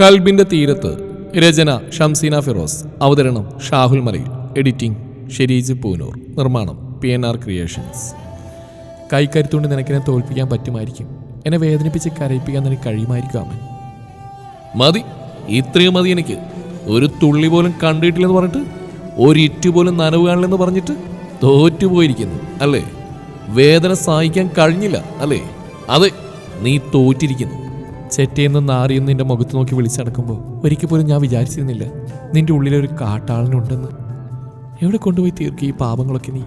കൽബിന്റെ തീരത്ത് രചന ഷംസീന ഫിറോസ് അവതരണം ഷാഹുൽ മലയിൽ എഡിറ്റിംഗ് ഷെരീജ് പൂനൂർ നിർമ്മാണം പി എൻ ആർ ക്രിയേഷൻസ് കൈക്കരുത്തുകൊണ്ട് നിനക്കിനെ തോൽപ്പിക്കാൻ പറ്റുമായിരിക്കും. എന്നെ വേദനിപ്പിച്ച് കരയിപ്പിക്കാൻ നിനക്ക് കഴിയുമായിരിക്കും അമ്മ. മതി ഇത്രയും മതി എനിക്ക്. ഒരു തുള്ളി പോലും കണ്ടിട്ടില്ലെന്ന് പറഞ്ഞിട്ട് ഒരിറ്റു പോലും നനവ് കാണില്ലെന്ന് പറഞ്ഞിട്ട് തോറ്റുപോയിരിക്കുന്നു അല്ലേ? വേദന സഹിക്കാൻ കഴിഞ്ഞില്ല അല്ലേ? അതെ നീ തോറ്റിരിക്കുന്നു. ചെറ്റയെന്ന് നാറിയെന്ന് നിന്റെ മുഖത്ത് നോക്കി വിളിച്ചടക്കുമ്പോൾ ഒരിക്കൽ പോലും ഞാൻ വിചാരിച്ചിരുന്നില്ല നിന്റെ ഉള്ളിലൊരു കാട്ടാളനുണ്ടെന്ന്. എവിടെ കൊണ്ടുപോയി തീർക്കി ഈ പാപങ്ങളൊക്കെ നീ?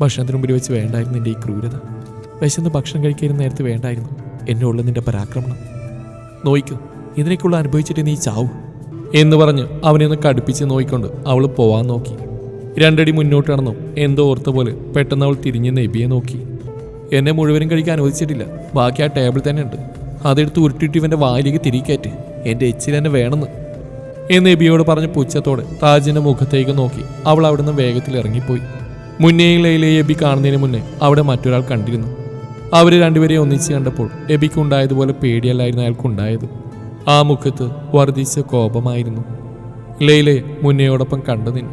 ഭക്ഷണത്തിന് മുമ്പിൽ വെച്ച് വേണ്ടായിരുന്നു നിന്റെ ഈ ക്രൂരത. വിശന്ന് ഭക്ഷണം കഴിക്കാൻ നേരത്തെ വേണ്ടായിരുന്നു. എന്നെ ഉള്ള നിന്റെ പരാക്രമണം. നോയിക്കോ ഇതിനേക്കുള്ള അനുഭവിച്ചിട്ട് നീ ചാവു. എന്ന് പറഞ്ഞ് അവനെ ഒന്ന് കടുപ്പിച്ച് നോയിക്കൊണ്ട് അവൾ പോവാൻ നോക്കി. രണ്ടടി മുന്നോട്ട് നടന്നു. എന്തോ ഓർത്ത പോലെ പെട്ടെന്ന് അവൾ തിരിഞ്ഞ് നബിയെ നോക്കി. എന്നെ മുഴുവനും കഴിക്കാൻ അനുവദിച്ചിട്ടില്ല. ബാക്കി ആ ടേബിൾ തന്നെ ഉണ്ട്. അതെടുത്ത് ഉരുട്ടിട്ട് ഇവന്റെ വായിലേക്ക് തിരികേറ്റ് എന്റെ എച്ചിൽ തന്നെ വേണമെന്ന്. എന്ന് എബിയോട് പറഞ്ഞ പുച്ഛത്തോടെ താജിന്റെ മുഖത്തേക്ക് നോക്കി. അവൾ അവിടുന്ന് വേഗത്തിൽ ഇറങ്ങിപ്പോയി. മുന്നേയും ലൈലയെ എബി കാണുന്നതിന് മുന്നേ അവിടെ മറ്റൊരാൾ കണ്ടിരുന്നു. അവർ രണ്ടുപേരെ ഒന്നിച്ച് കണ്ടപ്പോൾ എബിക്കുണ്ടായതുപോലെ പേടിയല്ലായിരുന്നു അയാൾക്കുണ്ടായത്. ആ മുഖത്ത് വർദ്ധിച്ച കോപമായിരുന്നു. ലൈലയെ മുന്നയോടൊപ്പം കണ്ടു നിന്നു.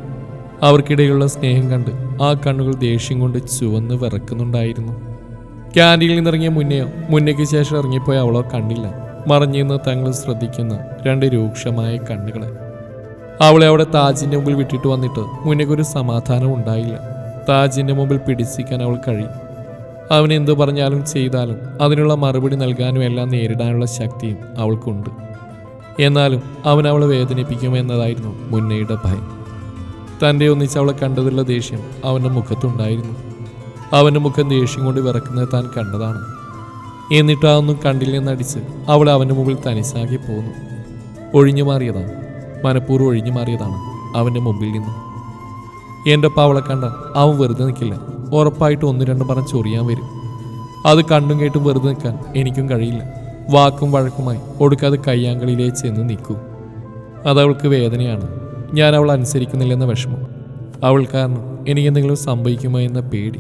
അവർക്കിടയിലുള്ള സ്നേഹം കണ്ട് ആ കണ്ണുകൾ ദേഷ്യം കൊണ്ട് ചുവന്ന് വിറക്കുന്നുണ്ടായിരുന്നു. ക്യാന്റീനിൽ നിന്നിറങ്ങിയ മുന്നെയോ മുന്നയ്ക്ക് ശേഷം ഇറങ്ങിപ്പോയ അവളോ കണ്ടില്ല. മറഞ്ഞിരുന്ന് തങ്ങൾ ശ്രദ്ധിക്കുന്ന രണ്ട് രൂക്ഷമായ കണ്ണുകളെ അവളെ അവിടെ താജിന്റെ മുമ്പിൽ വിട്ടിട്ട് വന്നിട്ട് മുന്നേക്കൊരു സമാധാനം ഉണ്ടായില്ല. താജിന്റെ മുമ്പിൽ പിടിച്ചിക്കാൻ അവൾ കഴിയും അവൻ എന്തു പറഞ്ഞാലും ചെയ്താലും അതിനുള്ള മറുപടി നൽകാനും എല്ലാം നേരിടാനുള്ള ശക്തിയും അവൾക്കുണ്ട്. എന്നാലും അവൻ അവളെ വേദനിപ്പിക്കുമെന്നതായിരുന്നു മുന്നയുടെ ഭയം. തന്റെ ഒന്നിച്ച് അവളെ കണ്ടതിലുള്ള ദേഷ്യം അവന്റെ മുഖത്തുണ്ടായിരുന്നു. അവന്റെ മുഖം ദേഷ്യം കൊണ്ട് വിറക്കുന്നത് താൻ കണ്ടതാണ്. എന്നിട്ട് അതൊന്നും കണ്ടില്ലെന്നടിച്ച് അവൾ അവന്റെ മുമ്പിൽ തനിസാക്കി പോന്നു. ഒഴിഞ്ഞു മാറിയതാണ് മനഃപൂർവം ഒഴിഞ്ഞു മാറിയതാണ് അവന്റെ മുമ്പിൽ നിന്ന്. എന്റെ ഒപ്പം അവളെ കണ്ട. അവൻ വെറുതെ നിൽക്കില്ല ഉറപ്പായിട്ട് ഒന്ന് രണ്ടും പറഞ്ഞ് ചൊറിയാൻ വരും. അത് കണ്ടും കേട്ടും വെറുതെ നിൽക്കാൻ എനിക്കും കഴിയില്ല. വാക്കും വഴക്കുമായി ഒടുക്കാതെ കയ്യാങ്കളിയിലേ ചെന്ന് നിൽക്കൂ. അതവൾക്ക് വേദനയാണ്. ഞാൻ അവൾ അനുസരിക്കുന്നില്ലെന്ന വിഷമം. അവൾ കാരണം എനിക്ക് എന്തെങ്കിലും സംഭവിക്കുമോ എന്ന പേടി.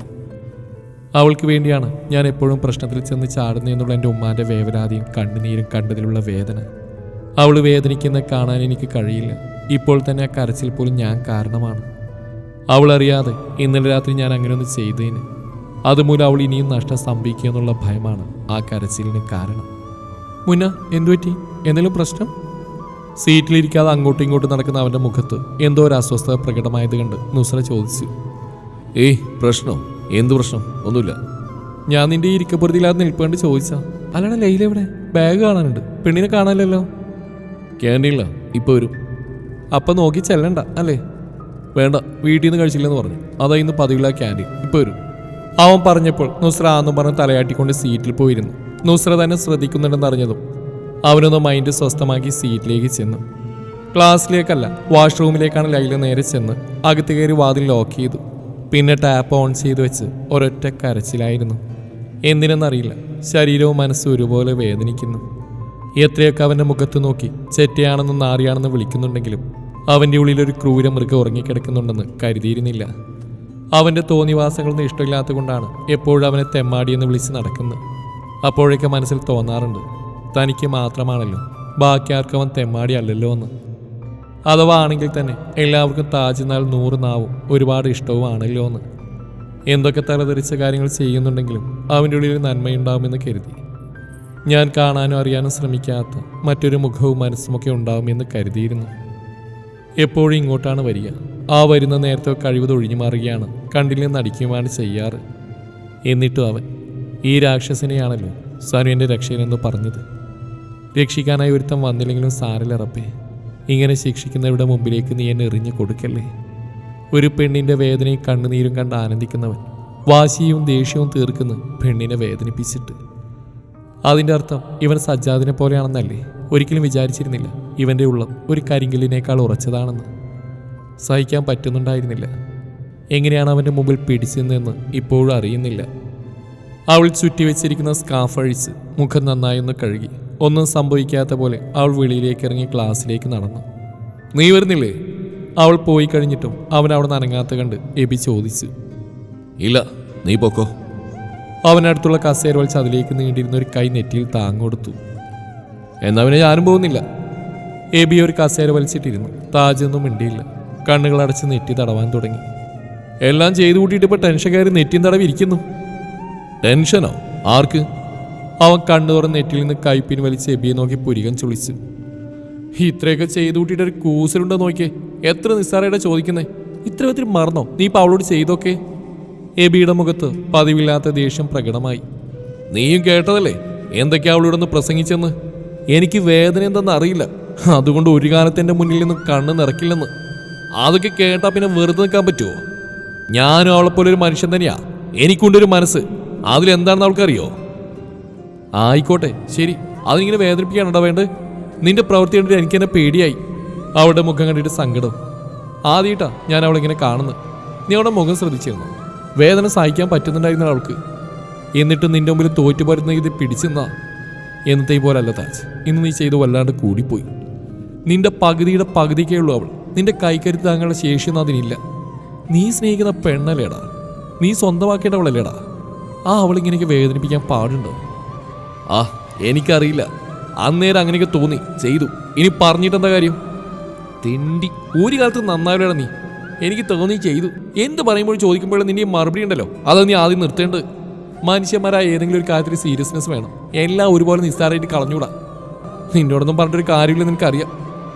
അവൾക്ക് വേണ്ടിയാണ് ഞാൻ എപ്പോഴും പ്രശ്നത്തിൽ ചെന്ന് ചാടുന്നു എന്നുള്ള എന്റെ ഉമ്മാന്റെ വേവനാദിയും കണ്ണുനീരും കണ്ടതിലുള്ള വേദന. അവൾ വേദനിക്കുന്ന കാണാൻ എനിക്ക് കഴിയില്ല. ഇപ്പോൾ തന്നെ ആ കരച്ചിൽ പോലും ഞാൻ കാരണമാണ്. അവൾ അറിയാതെ ഇന്നലെ രാത്രി ഞാൻ അങ്ങനെ ഒന്ന് ചെയ്തതിന് അതുമൂലം അവൾ ഇനിയും നഷ്ടം സംഭവിക്കുക എന്നുള്ള ഭയമാണ് ആ കരച്ചിലിന് കാരണം. മുന്ന എന്തുപറ്റി എന്തെങ്കിലും പ്രശ്നം? സീറ്റിലിരിക്കാതെ അങ്ങോട്ടും ഇങ്ങോട്ടും നടക്കുന്ന അവന്റെ മുഖത്ത് എന്തോ ഒരു അസ്വസ്ഥത പ്രകടമായത് കണ്ട് നുസ്ര ചോദിച്ചു. ഏയ് പ്രശ്നോ? എന്ത് പ്രശ്നം? ഒന്നുമില്ല. ഞാൻ നിന്റെ ഈ ഇരിക്കപ്പുറത്തില്ലാതെ നിൽപ്പേണ്ടി ചോദിച്ചാ. അല്ലാണ്ട് ലൈല എവിടെ? ബാഗ് കാണാനുണ്ട്. പെണ്ണിനെ കാണാനല്ലോ ക്യാന്റീനില്ല ഇപ്പൊ വരും. അപ്പം നോക്കി ചെല്ലണ്ട അല്ലേ? വേണ്ട. വീട്ടിൽ നിന്ന് കഴിച്ചില്ലെന്ന് പറഞ്ഞു. അതാ ഇന്ന് പതിവില്ല ക്യാന്റീൻ. ഇപ്പോൾ വരും. അവൻ പറഞ്ഞപ്പോൾ നുസ്ര ആന്നും പറഞ്ഞ് തലയാട്ടിക്കൊണ്ട് സീറ്റിൽ പോയിരുന്നു. നുസ്ര തന്നെ ശ്രദ്ധിക്കുന്നുണ്ടെന്ന് അറിഞ്ഞതും അവനൊന്ന് മൈൻഡ് സ്വസ്ഥമാക്കി സീറ്റിലേക്ക് ചെന്നു. ക്ലാസ്സിലേക്കല്ല വാഷ്റൂമിലേക്കാണ് ലൈല നേരെ ചെന്ന് അകത്ത് കയറി വാതിൽ ലോക്ക് ചെയ്തു. പിന്നെ ടാപ്പ് ഓൺ ചെയ്ത് വെച്ച് ഒരൊറ്റ കരച്ചിലായിരുന്നു. എന്തിനെന്നറിയില്ല ശരീരവും മനസ്സും ഒരുപോലെ വേദനിക്കുന്നു. എത്രയൊക്കെ അവന്റെ മുഖത്ത് നോക്കി ചെറ്റയാണെന്നും നാറിയാണെന്നും വിളിക്കുന്നുണ്ടെങ്കിലും അവന്റെ ഉള്ളിൽ ഒരു ക്രൂര മൃഗം ഉറങ്ങിക്കിടക്കുന്നുണ്ടെന്ന് കരുതിയിരുന്നില്ല. അവന്റെ തോന്നിവാസങ്ങളൊന്നും ഇഷ്ടമില്ലാത്ത കൊണ്ടാണ് എപ്പോഴും അവനെ തെമ്മാടിയെന്ന് വിളിച്ച് നടക്കുന്നത്. അപ്പോഴൊക്കെ മനസ്സിൽ തോന്നാറുണ്ട് തനിക്ക് മാത്രമാണല്ലോ ബാക്കി ആർക്കും അവൻ തെമ്മാടി അല്ലല്ലോ എന്ന് അഥവാ ആണെങ്കിൽ തന്നെ എല്ലാവർക്കും താജ്നാൽ നൂറ് നാവും ഒരുപാട് ഇഷ്ടവുമാണല്ലോ എന്ന്. എന്തൊക്കെ തലതെറിച്ച കാര്യങ്ങൾ ചെയ്യുന്നുണ്ടെങ്കിലും അവന്റെ ഉള്ളിൽ നന്മയുണ്ടാവുമെന്ന് കരുതി. ഞാൻ കാണാനും അറിയാനും ശ്രമിക്കാത്ത മറ്റൊരു മുഖവും മനസ്സുമൊക്കെ ഉണ്ടാവുമെന്ന് കരുതിയിരുന്നു. എപ്പോഴും ഇങ്ങോട്ടാണ് വരിക. ആ വരുന്ന നേരത്തെ കഴിവ് ഒഴിഞ്ഞു മാറുകയാണ്. കണ്ടിൽ നിന്ന് ചെയ്യാറ്. എന്നിട്ടും അവൻ ഈ രാക്ഷസനെയാണല്ലോ സനു എന്റെ രക്ഷകനെന്ന് പറഞ്ഞത്. രക്ഷിക്കാനായി ഒരുത്തം വന്നില്ലെങ്കിലും സാരലിറപ്പേ ഇങ്ങനെ ശിക്ഷിക്കുന്നവരുടെ മുമ്പിലേക്ക് നീ എന്നെ എറിഞ്ഞു കൊടുക്കല്ലേ? ഒരു പെണ്ണിന്റെ വേദനയും കണ്ണുനീരും കണ്ട് ആനന്ദിക്കുന്നവൻ വാശിയും ദേഷ്യവും തീർക്കുന്ന പെണ്ണിനെ വേദനിപ്പിച്ചിട്ട്. അതിന്റെ അർത്ഥം ഇവൻ സജ്ജാദിനെ പോലെയാണെന്നല്ലേ? ഒരിക്കലും വിചാരിച്ചിരുന്നില്ല ഇവന്റെ ഉള്ളം ഒരു കരിങ്കലിനേക്കാൾ ഉറച്ചതാണെന്ന്. സഹിക്കാൻ പറ്റുന്നുണ്ടായിരുന്നില്ല. എങ്ങനെയാണ് അവന്റെ മുമ്പിൽ പിടിച്ചതെന്ന് ഇപ്പോഴും അറിയുന്നില്ല. അവൾ ചുറ്റി വെച്ചിരിക്കുന്ന സ്കാഫ് അഴിച്ച് മുഖം നന്നായി ഒന്ന് കഴുകി. ഒന്നും സംഭവിക്കാത്ത പോലെ അവൾ വെളിയിലേക്ക് ഇറങ്ങി ക്ലാസ്സിലേക്ക് നടന്നു. നീ വരുന്നില്ലേ? അവൾ പോയി കഴിഞ്ഞിട്ടും അവൻ അവിടെ നനങ്ങാത്ത കണ്ട് എബി ചോദിച്ചു. ഇല്ല നീ പോക്കോ. അവനടുത്തുള്ള കസേര വലിച്ച് അതിലേക്ക് നീണ്ടിരുന്ന ഒരു കൈ നെറ്റിയിൽ താങ്ങ് കൊടുത്തു. എന്നാ പിന്നെ ഞാനും പോകുന്നില്ല. എബി ഒരു കസേര വലിച്ചിട്ടിരുന്നു. താജൊന്നും മിണ്ടിയില്ല. കണ്ണുകൾ അടച്ച് നെറ്റി തടവാൻ തുടങ്ങി. എല്ലാം ചെയ്തു കൂട്ടിയിട്ട് ഇപ്പോൾ ടെൻഷൻ കയറി നെറ്റിയും തടവി ഇരിക്കുന്നു. ടെൻഷനോ? ആർക്ക്? അവൻ കണ്ണു തുറന്ന് നെറ്റിൽ നിന്ന് കൈപ്പിന് വലിച്ച് എബിയെ നോക്കി പുരികൻ ചുളിച്ചു. ഇത്രയൊക്കെ ചെയ്തു ഒരു കൂസലുണ്ടോ നോക്കിയേ? എത്ര നിസ്സാരയുടെ ചോദിക്കുന്നേ? ഇത്ര ഒത്തിരി മറന്നോ? നീ ഇപ്പൊ അവളോട് ചെയ്തൊക്കെ? എബിയുടെ മുഖത്ത് പതിവില്ലാത്ത ദേഷ്യം പ്രകടമായി. നീയും കേട്ടതല്ലേ? എന്തൊക്കെയാ അവളോടൊന്ന് പ്രസംഗിച്ചെന്ന്? എനിക്ക് വേദന എന്തെന്ന് അറിയില്ല. അതുകൊണ്ട് ഒരു കാലത്ത് എന്റെ മുന്നിൽ നിന്ന് കണ്ണ് നിറക്കില്ലെന്ന് അതൊക്കെ കേട്ടാ പിന്നെ വെറുതെ നിൽക്കാൻ പറ്റുമോ ഞാനും അവളെപ്പോലെ ഒരു മനുഷ്യൻ തന്നെയാ. എനിക്കുണ്ടൊരു മനസ്സ്. അതിലെന്താണെന്ന് അവൾക്കറിയോ? ആയിക്കോട്ടെ ശരി. അതിങ്ങനെ വേദനിപ്പിക്കാനുണ്ടോ വേണ്ടത്? നിന്റെ പ്രവൃത്തി കണ്ടിട്ട് എനിക്ക് എന്നെ പേടിയായി. അവളുടെ മുഖം കണ്ടിട്ട് സങ്കടം. ആദ്യമായിട്ടാ ഞാൻ അവളിങ്ങനെ കാണുന്നത്. നീ അവളുടെ മുഖം ശ്രദ്ധിച്ചിരുന്നു? വേദന സഹിക്കാൻ പറ്റുന്നുണ്ടായിരുന്ന അവൾക്ക്. എന്നിട്ട് നിന്റെ മുമ്പിൽ തോറ്റുപോരുന്ന ഇത് പിടിച്ചെന്നാ? എന്നത്തെ പോലല്ല താജ്. ഇന്ന് നീ ചെയ്ത് വല്ലാണ്ട് കൂടിപ്പോയി. നിന്റെ പകുതിയുടെ പകുതിക്കേ ഉള്ളൂ അവൾ. നിന്റെ കൈക്കരുത്ത് താങ്കളുടെ ശേഷിയൊന്നും അതിനില്ല. നീ സ്നേഹിക്കുന്ന പെണ്ണല്ലേടാ? നീ സ്വന്തമാക്കേണ്ടവളല്ലേടാ? ആ അവളിങ്ങനെയൊക്കെ വേദനിപ്പിക്കാൻ പാടുണ്ടോ? ആ എനിക്കറിയില്ല. അന്നേരം അങ്ങനെയൊക്കെ തോന്നി. ചെയ്തു. ഇനി പറഞ്ഞിട്ടെന്താ കാര്യം? തിണ്ടി. ഒരു കാലത്ത് നന്നാവില്ലടാ നീ. എനിക്ക് തോന്നി ചെയ്തു. എന്ത് പറയുമ്പോഴും ചോദിക്കുമ്പോഴും നിന്റെ മറുപടി ഉണ്ടല്ലോ? അത് നീ ആദ്യം നിർത്തേണ്ടത്. മനുഷ്യന്മാരായ ഏതെങ്കിലും ഒരു കാര്യത്തിൽ സീരിയസ്നെസ് വേണം. എല്ലാം ഒരുപോലെ നിസ്സാരമായിട്ട് കളഞ്ഞൂടാ നിന്നോടൊന്നും പറഞ്ഞിട്ടൊരു കാര്യമില്ല നിനക്കറിയാം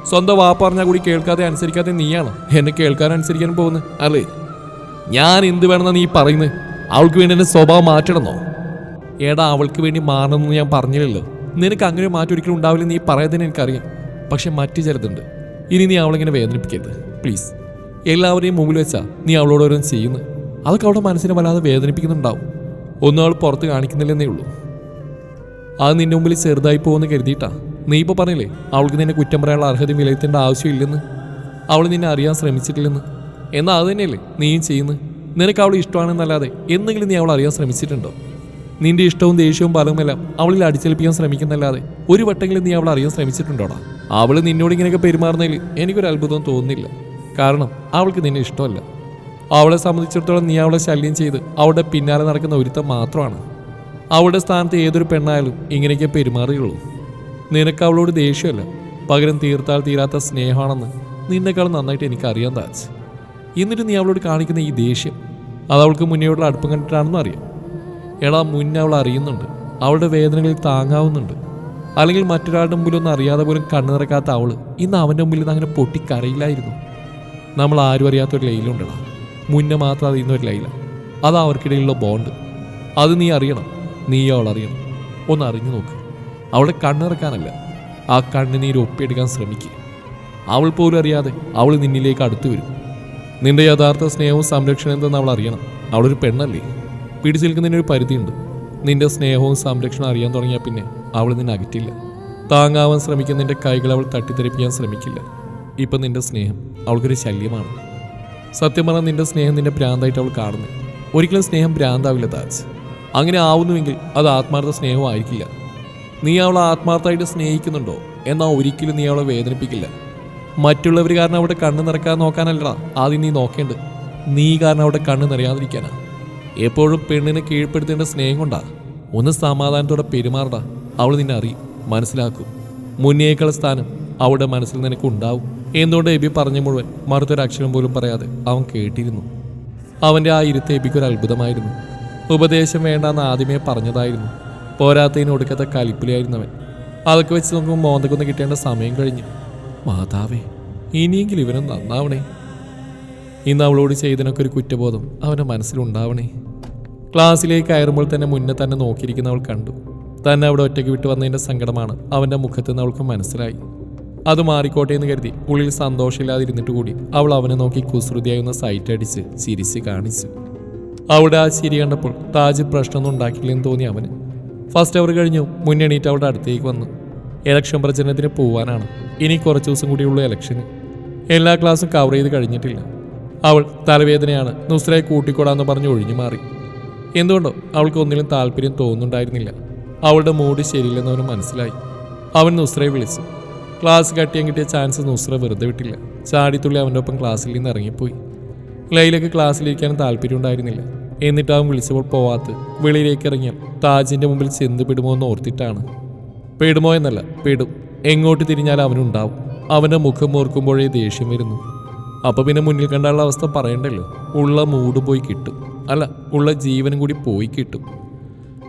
സ്വന്തം വാ പറഞ്ഞാൽ കൂടി കേൾക്കാതെ അനുസരിക്കാതെ നീയാണ്? എന്നെ കേൾക്കാൻ അനുസരിക്കാനും പോകുന്നത്? അല്ലേ? ഞാൻ എന്ത് വേണമെന്നാണ് നീ പറയുന്നത്? അവൾക്ക് വേണ്ടി എന്റെ സ്വഭാവം മാറ്റണമെന്നോ? ഏടാ അവൾക്ക് വേണ്ടി മാറണമെന്ന് ഞാൻ പറഞ്ഞില്ലല്ലോ. നിനക്ക് അങ്ങനെ മാറ്റം ഒരിക്കലും ഉണ്ടാവില്ലെന്ന് നീ പറയുന്നതിന് എനിക്കറിയാം. പക്ഷെ മറ്റു ചിലതുണ്ട്. ഇനി നീ അവളിങ്ങനെ വേദനിപ്പിക്കരുത്. പ്ലീസ് എല്ലാവരെയും മുമ്പിൽ വെച്ചാ നീ അവളോട് ഓരോന്നും ചെയ്യുന്നത് അതൊക്കെ അവളുടെ മനസ്സിനെ വല്ലാതെ വേദനിപ്പിക്കുന്നുണ്ടാവും. ഒന്നും അവൾ പുറത്ത് കാണിക്കുന്നില്ലെന്നേ ഉള്ളൂ. അത് നിന്റെ മുമ്പിൽ ചെറുതായി പോകുമെന്ന് കരുതിയിട്ടാ. നീ ഇപ്പോൾ പറഞ്ഞില്ലേ അവൾക്ക് നിന്നെ കുറ്റം പറയാനുള്ള അർഹതയും വിലയിരുത്തേണ്ട ആവശ്യമില്ലെന്ന് അവൾ നിന്നെ അറിയാൻ ശ്രമിച്ചിട്ടില്ലെന്ന്? എന്നാൽ അത് തന്നെയല്ലേ നീയും ചെയ്യുന്നത് നിനക്ക് അവൾ ഇഷ്ടമാണെന്നല്ലാതെ എന്തെങ്കിലും നീ അവൾ അറിയാൻ ശ്രമിച്ചിട്ടുണ്ടോ? നിന്റെ ഇഷ്ടവും ദേഷ്യവും ബലവുമെല്ലാം അവളിൽ അടിച്ചേൽപ്പിക്കാൻ ശ്രമിക്കുന്നല്ലാതെ ഒരു വട്ടെങ്കിലും നീ അവൾ അറിയാൻ ശ്രമിച്ചിട്ടുണ്ടോടാ? അവൾ നിന്നോട് ഇങ്ങനെയൊക്കെ പെരുമാറുന്നതിൽ എനിക്കൊരു അത്ഭുതം തോന്നുന്നില്ല. കാരണം അവൾക്ക് നിന്നെ ഇഷ്ടമല്ല. അവളെ സംബന്ധിച്ചിടത്തോളം നീ അവളെ ശല്യം ചെയ്ത് അവളുടെ പിന്നാലെ നടക്കുന്ന ഒരുത്തം മാത്രമാണ്. അവളുടെ സ്ഥാനത്ത് ഏതൊരു പെണ്ണായാലും ഇങ്ങനെയൊക്കെ പെരുമാറുകയുള്ളൂ. നിനക്ക് അവളോട് ദേഷ്യമല്ല. പകരം തീർത്താൽ തീരാത്ത സ്നേഹമാണെന്ന് നിന്നെക്കാൾ നന്നായിട്ട് എനിക്കറിയാൻ താച്ച് എന്നിട്ട് നീ അവളോട് കാണിക്കുന്ന ഈ ദേഷ്യം അത് അവൾക്ക് മുന്നേയുള്ള അടുപ്പം കണ്ടിട്ടാണെന്ന് അറിയാം. എടാ മുന്നേ അവൾ അറിയുന്നുണ്ട്. അവളുടെ വേദനകളിൽ താങ്ങാവുന്നുണ്ട്. അല്ലെങ്കിൽ മറ്റൊരാളുടെ മുമ്പിലൊന്നും അറിയാതെ പോലും കണ്ണു നിറക്കാത്ത അവൾ ഇന്ന് അവന്റെ മുമ്പിൽ നിന്ന് അങ്ങനെ പൊട്ടിക്കരയില്ലായിരുന്നു. നമ്മൾ ആരും അറിയാത്തൊരു ലൈലുണ്ടടാ. മുന്നേ മാത്രം അറിയുന്ന ഒരു ലൈല. അതാ അവർക്കിടയിലുള്ള ബോണ്ട് അത് നീ അറിയണം. നീ അവൾ അറിയണം. ഒന്ന് അറിഞ്ഞു നോക്ക്. അവളെ കണ്ണിറക്കാനല്ല ആ കണ്ണുനീര് ഒപ്പിയെടുക്കാൻ ശ്രമിക്കുക അവൾ പോലും അറിയാതെ അവൾ നിന്നിലേക്ക് അടുത്തു വരും. നിന്റെ യഥാർത്ഥ സ്നേഹവും സംരക്ഷണം എന്തെന്ന് അവൾ അറിയണം. അവളൊരു പെണ്ണല്ലേ? പിടിച്ചു നിൽക്കുന്നതിനൊരു പരിധിയുണ്ട്. നിന്റെ സ്നേഹവും സംരക്ഷണം അറിയാൻ തുടങ്ങിയാൽ പിന്നെ അവൾ നിന്നെ അകറ്റില്ല. താങ്ങാവാൻ ശ്രമിക്കുന്ന നിന്റെ കൈകൾ അവൾ തട്ടിത്തെറിപ്പിക്കാൻ ശ്രമിക്കില്ല. ഇപ്പം നിന്റെ സ്നേഹം അവൾക്കൊരു ശല്യമാണ്. സത്യം പറഞ്ഞാൽ നിന്റെ സ്നേഹം നിന്റെ ഭ്രാന്തായിട്ട് അവൾ കാണുന്നു. ഒരിക്കലും സ്നേഹം ഭ്രാന്താവില്ല താജ് അങ്ങനെ ആവുന്നുവെങ്കിൽ അത് ആത്മാർത്ഥ സ്നേഹമായിരിക്കില്ല നീ അവളെ ആത്മാർത്ഥമായിട്ട് സ്നേഹിക്കുന്നുണ്ടോ? എന്നാൽ ഒരിക്കലും നീ അവളെ വേദനിപ്പിക്കില്ല. മറ്റുള്ളവർ കാരണം അവിടെ കണ്ണ് നിറക്കാൻ നോക്കാനല്ലടാ. ആദ്യം നീ നോക്കേണ്ടത്. നീ കാരണം അവിടെ കണ്ണ് നിറയാതിരിക്കാനാ. എപ്പോഴും പെണ്ണിനെ കീഴ്പ്പെടുത്തേണ്ട സ്നേഹം കൊണ്ടാ. ഒന്ന് സമാധാനത്തോടെ പെരുമാറടാ. അവൾ നിന്നെ അറിയും മനസ്സിലാക്കും. മുന്നേക്കുള്ള സ്ഥാനം അവളുടെ മനസ്സിൽ നിനക്ക് ഉണ്ടാവും. എന്തുകൊണ്ട് എബി പറഞ്ഞ മുഴുവൻ മറുത്തൊരു അക്ഷരം പോലും പറയാതെ അവൻ കേട്ടിരുന്നു. അവന്റെ ആ ഇരുത്ത് എബിക്ക് ഒരു അത്ഭുതമായിരുന്നു. ഉപദേശം വേണ്ടാന്ന് ആദ്യമേ പറഞ്ഞതായിരുന്നു. പോരാത്തതിന് ഒടുക്കത്തെ കലിപ്പിലായിരുന്നവൻ. അതൊക്കെ വെച്ച് നോക്കുമ്പോൾ മോന്തക്കൊന്ന് കിട്ടേണ്ട സമയം കഴിഞ്ഞു. മാതാവേ ഇനിയെങ്കിലും ഇവനും നന്നാവണേ. ഇന്ന് അവളോട് ചെയ്തതിനൊക്കെ ഒരു കുറ്റബോധം അവന്റെ മനസ്സിലുണ്ടാവണേ. ക്ലാസ്സിലേക്ക് കയറുമ്പോൾ തന്നെ മുന്നേ തന്നെ നോക്കിയിരിക്കുന്ന അവൾ കണ്ടു. തന്നെ അവിടെ ഒറ്റയ്ക്ക് വിട്ട് വന്നതിന്റെ സങ്കടമാണ് അവന്റെ മുഖത്ത് നിന്ന് അവൾക്ക് മനസ്സിലായി. അത് മാറിക്കോട്ടെ എന്ന് കരുതി ഉള്ളിൽ സന്തോഷമില്ലാതിരുന്നിട്ട് കൂടി അവൾ അവനെ നോക്കി കുസൃതിയായുന്ന സൈറ്റ് അടിച്ച് ചിരിച്ച് കാണിച്ചു. അവിടെ ആ ചിരി കണ്ടപ്പോൾ താജ് പ്രശ്നമൊന്നും ഉണ്ടാക്കില്ലെന്ന് തോന്നി അവന്. ഫസ്റ്റ് അവർ കഴിഞ്ഞു മുന്നെണീറ്റ് അവളുടെ അടുത്തേക്ക് വന്നു. ഇലക്ഷൻ പ്രചരണത്തിന് പോവാനാണ്. ഇനി കുറച്ച് ദിവസം കൂടിയുള്ള ഇലക്ഷന് എല്ലാ ക്ലാസ്സും കവർ ചെയ്ത് കഴിഞ്ഞിട്ടില്ല. അവൾ തലവേദനയാണ് നുസ്രയെ കൂട്ടിക്കൊടാന്ന് പറഞ്ഞ് ഒഴിഞ്ഞു മാറി. എന്തുകൊണ്ടോ അവൾക്ക് ഒന്നിലും താല്പര്യം തോന്നുന്നുണ്ടായിരുന്നില്ല. അവളുടെ മൂഡ് ശരിയില്ലെന്ന് അവന് മനസ്സിലായി. അവൻ നുസ്രയെ വിളിച്ചു. ക്ലാസ് കട്ടിയാൻ കിട്ടിയ ചാൻസ് നുസ്ര വെറുതെ വിട്ടില്ല. ചാടിത്തുള്ളി അവന്റെ ഒപ്പം ക്ലാസ്സിൽ നിന്ന് ഇറങ്ങിപ്പോയി. ലൈലക്ക് ക്ലാസ്സിലിരിക്കാനും താല്പര്യം ഉണ്ടായിരുന്നില്ല. എന്നിട്ട് അവൻ വിളിച്ചപ്പോൾ പോവാത്ത് വെളിയിലേക്ക് ഇറങ്ങിയാൽ താജിന്റെ മുമ്പിൽ ചെന്ന് പെടുമോ എന്ന് ഓർത്തിട്ടാണ്. പെടുമോ എന്നല്ല പെടും. എങ്ങോട്ട് തിരിഞ്ഞാൽ അവനുണ്ടാവും. അവന്റെ മുഖം ഓർക്കുമ്പോഴേ ദേഷ്യം വരുന്നു. അപ്പോൾ പിന്നെ മുന്നിൽ കണ്ടാലുള്ള അവസ്ഥ പറയണ്ടല്ലോ? ഉള്ള മൂട് പോയി കിട്ടും. അല്ല ഉള്ള ജീവനും കൂടി പോയി കിട്ടും.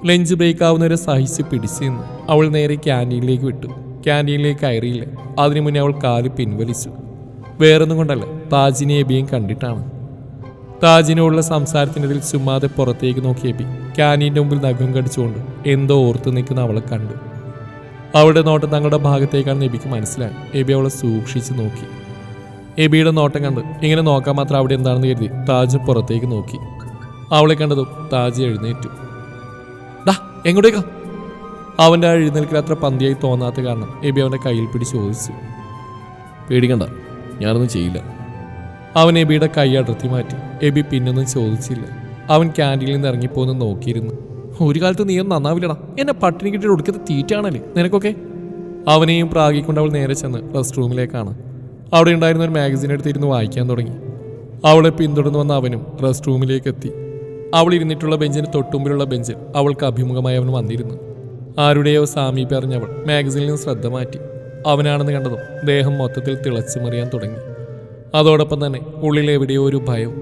ലഞ്ച് ബ്രേക്ക് ആവുന്നവരെ സഹിച്ച് പിടിച്ചു അവൾ നേരെ ക്യാന്റീനിലേക്ക് വിട്ടു. ക്യാന്റീനിലേക്ക് കയറിയില്ല. അതിനു മുന്നേ അവൾ കാൽ പിൻവലിച്ചു. വേറൊന്നും കൊണ്ടല്ല താജിനെ എബിയും കണ്ടിട്ടാണ്. താജിനോടുള്ള സംസാരത്തിനിടയിൽ ചുമ്മാതെ പുറത്തേക്ക് നോക്കിയ എബി ക്യാനീന്റെ മുമ്പിൽ നഖം കടിച്ചുകൊണ്ട് എന്തോ ഓർത്ത് നിൽക്കുന്ന അവളെ കണ്ടു. അവളുടെ നോട്ടം തങ്ങളുടെ ഭാഗത്തേക്കാണെന്ന് എബിക്ക് മനസ്സിലായി എബി അവളെ സൂക്ഷിച്ച് നോക്കി. എബിയുടെ നോട്ടം കണ്ട് ഇങ്ങനെ നോക്കാൻ മാത്രം അവിടെ എന്താണെന്ന് കരുതി താജ് പുറത്തേക്ക് നോക്കി. അവളെ കണ്ടതും താജ് എഴുന്നേറ്റു. ഡാ എങ്ങോട്ടേക്കാ? അവന്റെ ആ എഴുന്നേൽക്കൽ അത്ര പന്തിയായി തോന്നാത്ത കാരണം എബി അവന്റെ കയ്യിൽ പിടിച്ച് ചോദിച്ചു. പേടിക്കണ്ട ഞാനൊന്നും ചെയ്യില്ല. അവൻ എബിയുടെ കൈ അടർത്തി മാറ്റി. എബി പിന്നൊന്നും ചോദിച്ചില്ല. അവൻ ക്യാന്റീനിൽ നിന്ന് ഇറങ്ങിപ്പോന്ന് നോക്കിയിരുന്നു. ഒരു കാലത്ത് നീയൊന്നും നന്നാവില്ലടാ. എന്നെ പട്ടിണി കിട്ടിയിട്ട് ഒടുക്കത്തെ തീറ്റാണല്ലേ നിനക്കൊക്കെ? അവനെയും പ്രാഗിക്കൊണ്ട് അവൾ നേരെ ചെന്ന് റെസ്റ്റ് റൂമിലേക്കാണ് അവിടെ ഉണ്ടായിരുന്ന ഒരു മാഗസിൻ എടുത്തിരുന്ന് വായിക്കാൻ തുടങ്ങി. അവളെ പിന്തുടർന്ന് വന്ന അവനും റെസ്റ്റ് റൂമിലേക്ക് എത്തി അവൾ ഇരുന്നിട്ടുള്ള ബെഞ്ചിന് തൊട്ടുമ്പിലുള്ള ബെഞ്ചിൽ അവൾക്ക് അഭിമുഖമായി അവൻ വന്നിരുന്നു. ആരുടെയോ സാമീപ്യം അറിഞ്ഞവൾ മാഗസിനിൽ നിന്ന് ശ്രദ്ധ മാറ്റി. അവനാണെന്ന് കണ്ടതും ദേഹം മൊത്തത്തിൽ തിളച്ചു മറിയാൻ തുടങ്ങി. അതോടൊപ്പം തന്നെ ഉള്ളിൽ എവിടെയോ ഒരു ഭയം.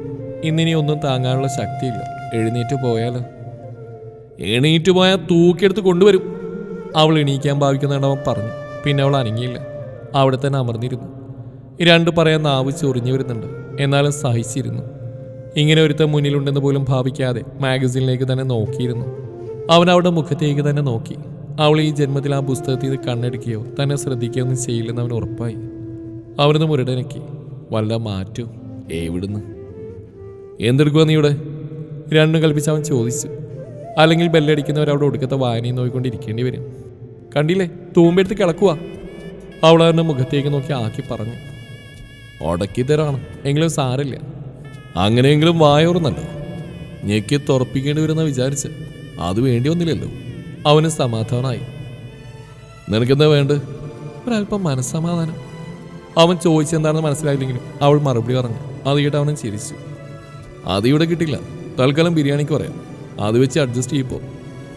ഇന്നിനി ഒന്നും താങ്ങാനുള്ള ശക്തിയില്ല. എഴുന്നേറ്റ് പോയാലോ? എണീറ്റ് പോയാൽ തൂക്കിയെടുത്ത് കൊണ്ടുവരും. അവൾ എണീക്കാൻ ഭാവിക്കുന്നുണ്ട് അവൻ പറഞ്ഞു. പിന്നെ അവൾ അനങ്ങിയില്ല. അവിടെ തന്നെ അമർന്നിരുന്നു. രണ്ട് പറയാൻ നാവ് ചൊറിഞ്ഞു വരുന്നുണ്ട്. എന്നാലും സഹിച്ചിരുന്നു. ഇങ്ങനെ ഒരുത്തൻ മുന്നിലുണ്ടെന്ന് പോലും ഭാവിക്കാതെ മാഗസിനിലേക്ക് തന്നെ നോക്കിയിരുന്നു. അവൻ അവളുടെ മുഖത്തേക്ക് തന്നെ നോക്കി. അവൾ ഈ ജന്മത്തിൽ ആ പുസ്തകത്തിൽ നിന്ന് കണ്ണെടുക്കുകയോ തന്നെ ശ്രദ്ധിക്കുകയോ ഒന്നും ചെയ്യില്ലെന്ന് അവൻ ഉറപ്പായി. അവനൊന്ന് മുരടനക്കി. വല്ല മാറ്റു? എവിടുന്ന്? എന്തെടുക്കുക നീ ഇവിടെ? രണ്ടും കൽപ്പിച്ച് അവൻ ചോദിച്ചു. അല്ലെങ്കിൽ ബെല്ലടിക്കുന്നവർ അവിടെ ഒടുക്കത്തെ വായനയും നോക്കിക്കൊണ്ടിരിക്കേണ്ടി വരും. കണ്ടില്ലേ? തൂമ്പെടുത്ത് കിളക്കുക അവൾ അവരുടെ മുഖത്തേക്ക് നോക്കി ആക്കി പറഞ്ഞു. ഉടക്കി തരാണ് എങ്കിലും സാരമില്ല. അങ്ങനെയെങ്കിലും വായോർന്നല്ലോ ഞെക്കി തുറപ്പിക്കേണ്ടി വരുന്ന വിചാരിച്ച്. അത് വേണ്ടി വന്നില്ലല്ലോ. അവന് സമാധാനമായി. നിനക്കെന്താ വേണ്ട ഒരല്പം മനസ്സമാധാനം. അവൻ ചോദിച്ചെന്താണെന്ന് മനസ്സിലായില്ലെങ്കിലും അവൾ മറുപടി പറഞ്ഞു. അത് കേട്ട് അവനും ചിരിച്ചു. ഇവിടെ കിട്ടില്ല. തൽക്കാലം ബിരിയാണിക്ക് പറയാം. അത് വെച്ച് അഡ്ജസ്റ്റ് ചെയ്യിപ്പോ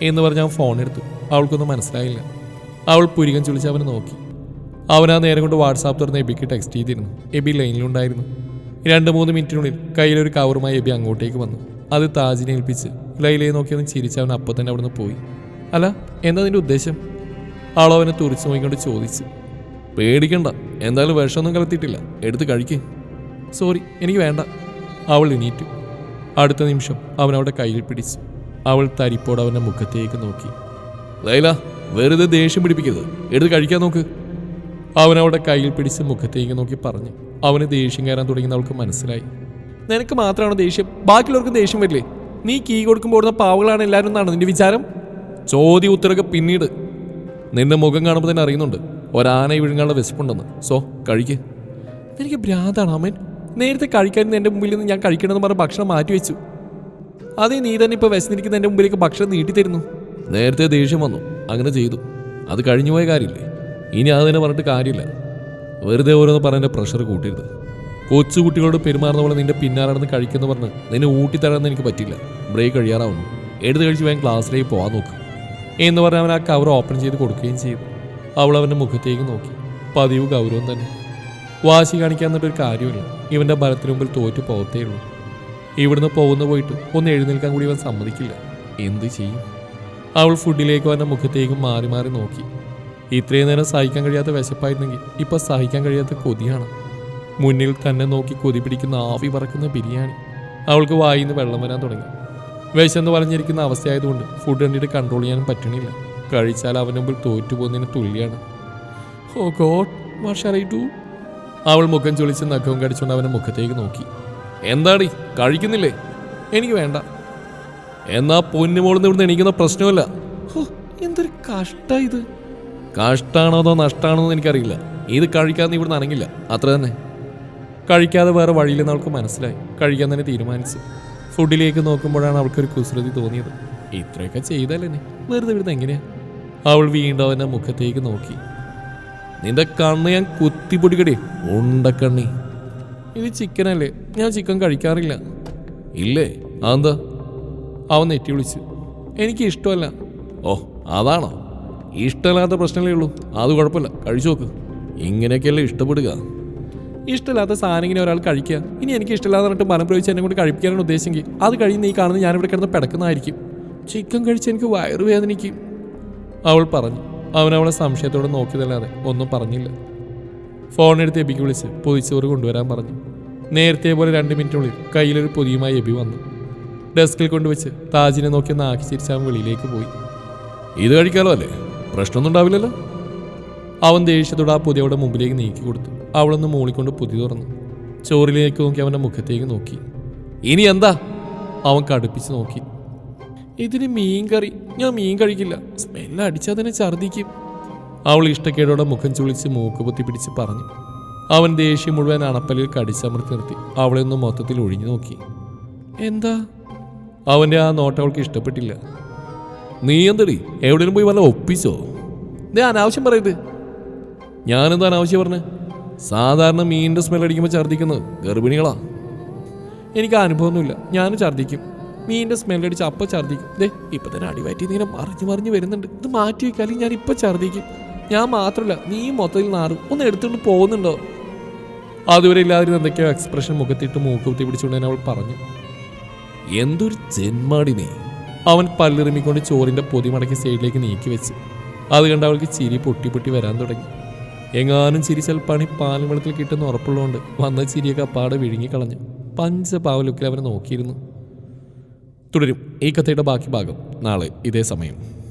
എന്ന് പറഞ്ഞ് അവൻ ഫോൺ എടുത്തു. അവൾക്കൊന്നും മനസ്സിലായില്ല. അവൾ പുരികം ചുളിച്ച് അവനെ നോക്കി. അവനാ നേരം കൊണ്ട് വാട്സാപ്പ് തുറന്ന് എബിക്ക് ടെക്സ്റ്റ് ചെയ്തിരുന്നു. എബി ലൈനിലുണ്ടായിരുന്നു. രണ്ട് മൂന്ന് മിനിറ്റിനുള്ളിൽ കയ്യിലൊരു കവറുമായി എബി അങ്ങോട്ടേക്ക് വന്നു. അത് താജിനെ ഏൽപ്പിച്ച് ലൈലയെ നോക്കി അവൻ ചിരിച്ച് അവൻ അപ്പം തന്നെ അവിടുന്ന് പോയി. അല്ല എന്താ നിന്റെ ഉദ്ദേശം? അവളവനെ തുറിച്ചു നോക്കിക്കൊണ്ട് ചോദിച്ചു. പേടിക്കണ്ട എന്തായാലും വിഷമൊന്നും കലത്തിയിട്ടില്ല എടുത്ത് കഴിക്കേ. സോറി എനിക്ക് വേണ്ട. അവൾ എണീറ്റു. അടുത്ത നിമിഷം അവൻ അവിടെ കയ്യിൽ പിടിച്ചു. അവൾ തരിപ്പോട് അവന്റെ മുഖത്തേക്ക് നോക്കി. ലൈല വെറുതെ ദേഷ്യം പിടിപ്പിക്കരുത്. എടുത്ത് കഴിക്കാൻ നോക്ക്. അവൻ അവളുടെ കയ്യിൽ പിടിച്ച് മുഖത്തേക്ക് നോക്കി പറഞ്ഞു. അവന് ദേഷ്യം കയറാൻ തുടങ്ങിയെന്ന് അവൾക്ക് മനസ്സിലായി. നിനക്ക് മാത്രമാണ് ദേഷ്യം? ബാക്കിയുള്ളവർക്ക് ദേഷ്യം വരില്ലേ? നീ കീ കൊടുക്കുമ്പോൾ ഓടുന്ന പാവകളാണ് എല്ലാവരും എന്നാണ് നിന്റെ വിചാരം? ചോദ്യ ഉത്തരമൊക്കെ പിന്നീട്. നിന്റെ മുഖം കാണുമ്പോൾ തന്നെ അറിയുന്നുണ്ട്. ഒരാന വിഴുങ്ങാനുള്ള വിശപ്പുണ്ടെന്ന്. സോ കഴിക്ക്. എനിക്ക് ഭ്രാന്താണ് അമ്മൻ നേരത്തെ കഴിക്കാൻ എന്റെ മുമ്പിൽ നിന്ന് ഞാൻ കഴിക്കണമെന്ന് പറഞ്ഞ ഭക്ഷണം മാറ്റി വെച്ചു അതേ നീ തന്നെ ഇപ്പോൾ വിശന്നിരിക്കുന്ന എന്റെ മുമ്പിലേക്ക് ഭക്ഷണം നീട്ടിത്തരുന്നു. നേരത്തെ ദേഷ്യം വന്നു. അങ്ങനെ ചെയ്തു. അത് കഴിഞ്ഞുപോയ കാര്യമില്ലേ? ഇനി അത് തന്നെ പറഞ്ഞിട്ട് കാര്യമില്ല. വെറുതെ ഓരോന്ന് പറഞ്ഞ പ്രഷർ കൂട്ടരുത്. കൊച്ചു കുട്ടികളോട് പെരുമാറുന്ന പോലെ നിന്റെ പിന്നാലെ കഴിക്കുന്ന പറഞ്ഞ് നിന്നെ ഊട്ടിത്തരാൻ എനിക്ക് പറ്റില്ല. ബ്രേക്ക് കഴിയാറാവുന്നു. എടുത്ത് കഴിച്ച് വേഗം ക്ലാസ്സിലേക്ക് പോകാൻ നോക്ക്. എന്ന് പറഞ്ഞ് അവൻ ആ കവർ ഓപ്പൺ ചെയ്ത് കൊടുക്കുകയും ചെയ്തു. അവൾ അവന്റെ മുഖത്തേക്ക് നോക്കി. പതിവ് ഗൗരവം തന്നെ. വാശി കാണിക്കാൻ എന്നിട്ടൊരു കാര്യമില്ല ഇവന്റെ ബലത്തിന് മുമ്പിൽ തോറ്റു പോകത്തേ ഉള്ളൂ ഇവിടുന്ന് പോകുന്ന പോയിട്ട് ഒന്ന് എഴുന്നേൽക്കാൻ കൂടി ഇവൻ സമ്മതിക്കില്ല. എന്ത് ചെയ്യും? അവൾ ഫുഡിലേക്കും അവന്റെ മുഖത്തേക്കും മാറി മാറി നോക്കി. ഇത്രയും നേരം സഹിക്കാൻ കഴിയാത്ത വിശപ്പായിരുന്നെങ്കിൽ ഇപ്പം സഹിക്കാൻ കഴിയാത്ത കൊതിയാണ്. മുന്നിൽ തന്നെ നോക്കി കൊതി പിടിക്കുന്ന ആവി പറക്കുന്ന ബിരിയാണി. അവൾക്ക് വായിന്ന് വെള്ളം വരാൻ തുടങ്ങി. വിശന്ന് പറഞ്ഞിരിക്കുന്ന അവസ്ഥയായതുകൊണ്ട് ഫുഡ് കണ്ടിട്ട് കൺട്രോൾ ചെയ്യാനും പറ്റണില്ല. കഴിച്ചാൽ അവന്റെ മുമ്പിൽ തോറ്റുപോകുന്നതിന് തുല്യാണ്. Oh God what I do അവൾ മുഖം ചൊളിച്ച് നഖവും കടിച്ചുകൊണ്ട് അവന്റെ മുഖത്തേക്ക് നോക്കി. എന്താടി? കഴിക്കുന്നില്ലേ? എനിക്ക് വേണ്ട. എന്നാ പൊന്നുമോളിന്ന് ഇവിടുന്ന് എണീക്കുന്ന പ്രശ്നമല്ല എന്തൊരു കഷ്ട ഇത്. കഷ്ടാണോ അതോ നഷ്ടാണോ എന്ന് എനിക്കറിയില്ല. ഇത് കഴിക്കാതെ ഇവിടുന്ന് അനങ്ങില്ല. അത്ര തന്നെ. കഴിക്കാതെ വേറെ വഴിയില്ലെന്ന് അവൾക്ക് മനസ്സിലായി. കഴിക്കാൻ തന്നെ തീരുമാനിച്ചു. ഫുഡിലേക്ക് നോക്കുമ്പോഴാണ് അവൾക്കൊരു കുസൃതി തോന്നിയത്. ഇത്രയൊക്കെ ചെയ്താലേ വെറുതെ ഇവിടുന്ന് എങ്ങനെയാ? അവൾ വീണ്ടും അവന്റെ മുഖത്തേക്ക് നോക്കി. നിന്റെ കണ്ണ് ഞാൻ കുത്തിപ്പൊടിക്കടി ഉണ്ടക്കണ്ണി ഇത് ചിക്കനല്ലേ ഞാൻ ചിക്കൻ കഴിക്കാറില്ല. ഇല്ലേ? അതെന്താ? അവൻ നെറ്റി വിളിച്ചു. എനിക്ക് ഇഷ്ടമല്ല. ഓ അതാണോ? ഇഷ്ടമില്ലാത്ത പ്രശ്നമല്ലേ ഉള്ളൂ. അത് കുഴപ്പമില്ല. കഴിച്ചു നോക്ക്. ഇങ്ങനെയൊക്കെയല്ലേ ഇഷ്ടപ്പെടുക? ഇഷ്ടമില്ലാത്ത സാധനം ഇങ്ങനെ ഒരാൾ കഴിക്കുക. ഇനി എനിക്ക് ഇഷ്ടമില്ലാതെ പറഞ്ഞിട്ട് മനം പ്രയോഗിച്ച് എന്നെ കൊണ്ട് കഴിപ്പിക്കാനാണ് ഉദ്ദേശിച്ചെങ്കിൽ അത് കഴിയുന്ന ഈ കാണുന്നത് ഞാനിവിടെ കിടന്ന് പിടക്കുന്നതായിരിക്കും. ചിക്കൻ കഴിച്ച് എനിക്ക് വയറുവേദനിക്കും. അവൾ പറഞ്ഞു. അവൻ അവളെ സംശയത്തോടെ നോക്കിയതല്ലാതെ ഒന്നും പറഞ്ഞില്ല. ഫോണെടുത്ത് എബിക്ക് വിളിച്ച് പൊതിച്ചോറ് കൊണ്ടുവരാൻ പറഞ്ഞു. നേരത്തെ പോലെ രണ്ട് മിനിറ്റിനുള്ളിൽ കയ്യിലൊരു പൊതിയുമായി എബി വന്നു. ഡെസ്കിൽ കൊണ്ടുവച്ച് താജിനെ നോക്കി നാക്കി ചിരിച്ച് അവൻ വെളിയിലേക്ക് പോയി. ഇത് കഴിക്കാലോ അല്ലേ? പ്രശ്നമൊന്നും ഉണ്ടാവില്ലല്ലോ? അവൻ ദേഷ്യത്തോടെ ആ പൊതിയവിടെ മുമ്പിലേക്ക് നീക്കി കൊടുത്തു. അവളൊന്ന് മൂളിക്കൊണ്ട് പൊതി തുറന്നു. ചോറിലേക്ക് നോക്കി അവന്റെ മുഖത്തേക്ക് നോക്കി. ഇനി എന്താ? അവൻ കടുപ്പിച്ച് നോക്കി. ഇതിന് മീൻ കറി ഞാൻ മീൻ കഴിക്കില്ല. സ്മെല്ല് അടിച്ചാൽ തന്നെ ഛർദ്ദിക്കും. അവൾ ഇഷ്ടക്കേടോടെ മുഖം ചുളിച്ച് മൂക്ക് പൊത്തിപ്പിടിച്ച് പറഞ്ഞു. അവൻ ദേഷ്യം മുഴുവൻ അണപ്പലിൽ കടിച്ചമർത്തി നിർത്തി. അവളെ ഒന്ന് മൊത്തത്തിൽ ഒഴിഞ്ഞു നോക്കി. എന്താ? അവന്റെ ആ നോട്ടം അവൾക്ക് ഇഷ്ടപ്പെട്ടില്ല. നീ എന്തടി? എവിടെയും പോയി വല്ല ഒപ്പിച്ചോ നീ അനാവശ്യം പറയരുത്. ഞാനെന്താ അനാവശ്യം പറഞ്ഞ്? സാധാരണ മീനിന്റെ സ്മെൽ അടിക്കുമ്പോൾ ഛർദ്ദിക്കുന്നത് ഗർഭിണികളാ. എനിക്ക് അനുഭവമൊന്നുമില്ല. ഞാനും ഛർദ്ദിക്കും. മീനിന്റെ സ്മെൽ അടിച്ച് അപ്പം ഛർദ്ദിക്കും. ദേ ഇപ്പം തന്നെ അടിവാറ്റി ഇങ്ങനെ മറിഞ്ഞ് മറിഞ്ഞ് വരുന്നുണ്ട്. ഇത് മാറ്റി വയ്ക്കാൻ ഞാൻ ഇപ്പം ഛർദ്ദിക്കും. ഞാൻ മാത്രമല്ല നീ മൊത്തത്തിൽ നാറും. ഒന്ന് എടുത്തുകൊണ്ട് പോകുന്നുണ്ടോ? അതുവരെ എല്ലാവരും എന്തൊക്കെയോ എക്സ്പ്രഷൻ മുഖത്തിട്ട് മൂക്കുത്തി പിടിച്ചുകൊണ്ട് തന്നെ അവൾ പറഞ്ഞു. എന്തൊരു ജന്മാടി നീ. അവൻ പല്ലിറുമിക്കൊണ്ട് ചോറിന്റെ പൊതി മടക്കി സൈഡിലേക്ക് നീക്കി വെച്ച്. അത് കണ്ട അവൾക്ക് ചിരി പൊട്ടി പൊട്ടി വരാൻ തുടങ്ങി. എങ്ങാനും ചിരി ചിലപ്പാണ് പാലും വെള്ളത്തിൽ കിട്ടുന്ന ഉറപ്പുള്ളതുകൊണ്ട് വന്ന ചിരിയൊക്കെ അപ്പാടെ വിഴുങ്ങിക്കളഞ്ഞു പഞ്ച പാവലൊക്കെ അവനെ നോക്കിയിരുന്നു. തുടരും ഈ കഥയുടെ ബാക്കി ഭാഗം നാളെ ഇതേ സമയം.